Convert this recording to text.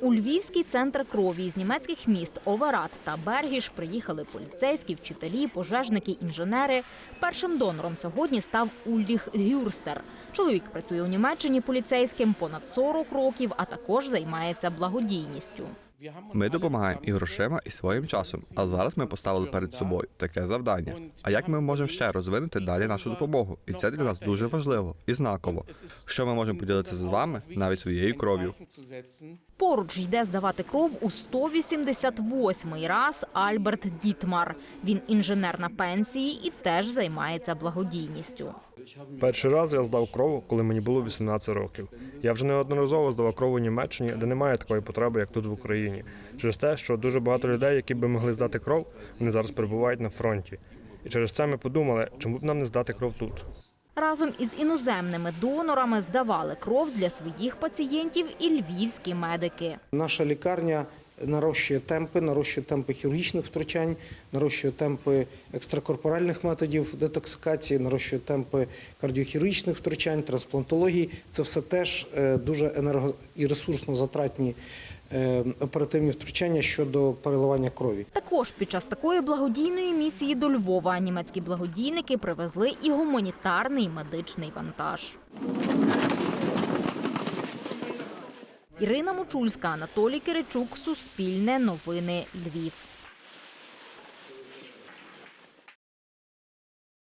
У Львівський центр крові з німецьких міст Оверат та Бергіш приїхали поліцейські, вчителі, пожежники, інженери. Першим донором сьогодні став Ульріх Гюрстер. Чоловік працює у Німеччині поліцейським понад 40 років, а також займається благодійністю. Ми допомагаємо і грошима, і своїм часом. А зараз ми поставили перед собою таке завдання. А як ми можемо ще розвинути далі нашу допомогу? І це для нас дуже важливо і знаково. Що ми можемо поділитися з вами навіть своєю кров'ю. Поруч йде здавати кров у 188-й раз Альберт Дітмар. Він інженер на пенсії і теж займається благодійністю. Перший раз я здав кров, коли мені було 18 років. Я вже неодноразово здавав кров у Німеччині, де немає такої потреби, як тут в Україні. Через те, що дуже багато людей, які би могли здати кров, вони зараз перебувають на фронті. І через це ми подумали, чому б нам не здати кров тут. Разом із іноземними донорами здавали кров для своїх пацієнтів і львівські медики. Наша лікарня нарощує темпи, нарощує темпи хірургічних втручань, нарощує темпи екстракорпоральних методів детоксикації, нарощує темпи кардіохірургічних втручань, трансплантології. Це все теж е, дуже енерго і ресурсно затратні е, оперативні втручання щодо переливання крові. Також під час такої благодійної місії до Львова німецькі благодійники привезли і гуманітарний медичний вантаж. Ірина Мочульська, Анатолій Киричук, Суспільне новини Львів.